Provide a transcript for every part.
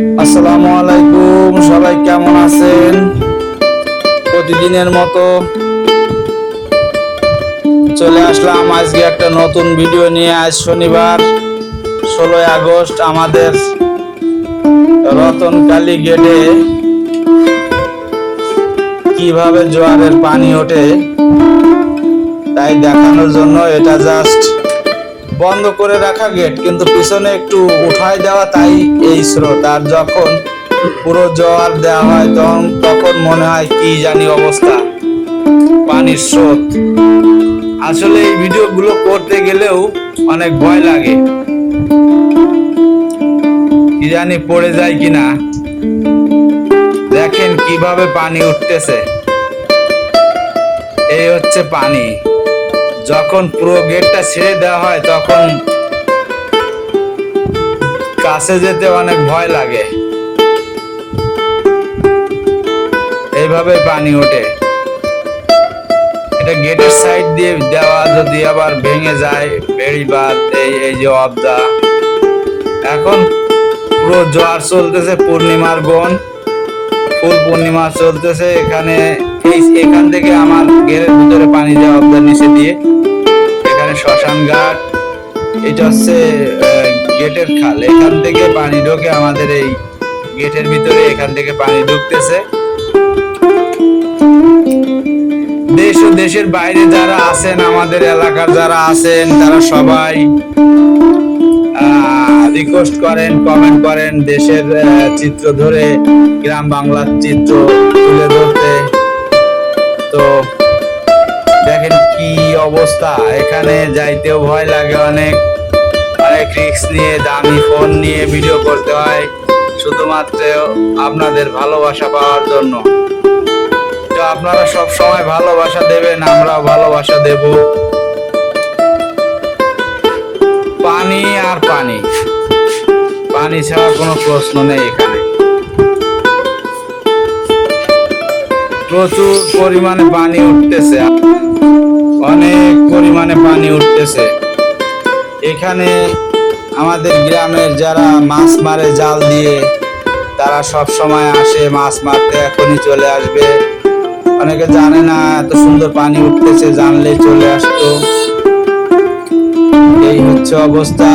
আসসালামু আলাইকুম, সবাই কেমন আছেন? প্রতিদিনের মতো চলে আসলাম আজকে একটা নতুন ভিডিও নিয়ে। আজ শনিবার, ষোলোই আগস্ট, আমাদের রতনকালী গেটে কীভাবে জোয়ারের পানি ওঠে তাই দেখানোর জন্য এটা জাস্ট বন্ধ করে রাখা গেট কিন্তু পিছনে একটু উঠাই দেওয়া তাই এই স্রোত। আর যখন পুরো জোয়ার দেওয়া হয়, তখন তখন মনে হয় কি জানি অবস্থা। পানির স্রোত। আসলে এই ভিডিওগুলো করতে গেলেও অনেক ভয় লাগে। কি জানি পড়ে যায় কিনা। দেখেন কীভাবে পানি উঠতেছে। এই হচ্ছে পানি। যখন পুরো গেটটা ছেড়ে দেওয়া হয়, তখন কাছে যেতে অনেক ভয় লাগে। এইভাবে পানি ওঠে। এটা গেটের সাইড দিয়ে দেওয়া, যদি আবার ভেঙে যায়, বেড়ি বাদ এই এই যে অবদা। এখন পুরো জোয়ার চলতেছে, পূর্ণিমার বন। ফুল পূর্ণিমা চলতেছে, এখানে এই এখান থেকে আমার গেটের ভিতরে পানি দেওয়া অবদার নিচে দিয়ে। এখানে শ্মশান ঘাট, এটা হচ্ছে গেটের খাল। এখান থেকে পানি ঢোকে আমাদের এই গেটের ভিতরে, এখান থেকে পানি ঢুকতেছে। দেশ ও দেশের বাইরে যারা আছেন, আমাদের এলাকার যারা আছেন, তারা সবাই রিকোয়েস্ট করেন কমেন্ট করেন, দেশের চিত্র ধরে, গ্রাম বাংলার চিত্র তুলে এখানে যাইতেও ভয় লাগে অনেক। অনেক রিস্ক নিয়ে, দামি ফোন নিয়ে ভিডিও করতে হয়। শুধুমাত্র আপনাদের ভালোবাসা পাওয়ার জন্য। তো আপনারা সব সময় ভালোবাসা দেবেন, আমরাও ভালোবাসা দেব। পানি আর পানি। পানি ছাড়া কোনো প্রশ্ন নেই এখানে। প্রচুর পরিমাণে পানি উঠতেছে। অনেক পরিমাণে পানি উঠতেছে। এখানে আমাদের গ্রামের যারা মাছ মারে জাল দিয়ে, তারা সব সময় আসে, মাছ মারতে এখনই চলে আসবে। অনেকে জানে না, এত সুন্দর পানি উঠতেছে জানলে চলে আসতো। এই হচ্ছে অবস্থা।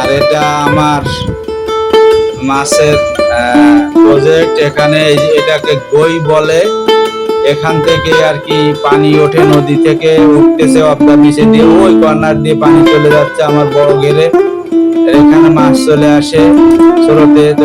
আর এটা আমার মাছের প্রজেক্ট এখানে এটাকে গই বলে। এখান থেকে আর কি পানি ওঠে, নদী থেকে উঠতেছে অবদা নিচে দিয়ে ওই কর্নার দিয়ে পানি চলে যাচ্ছে আমার বড় ঘেরে এখানে মাছ চলে আসে স্রোতে তো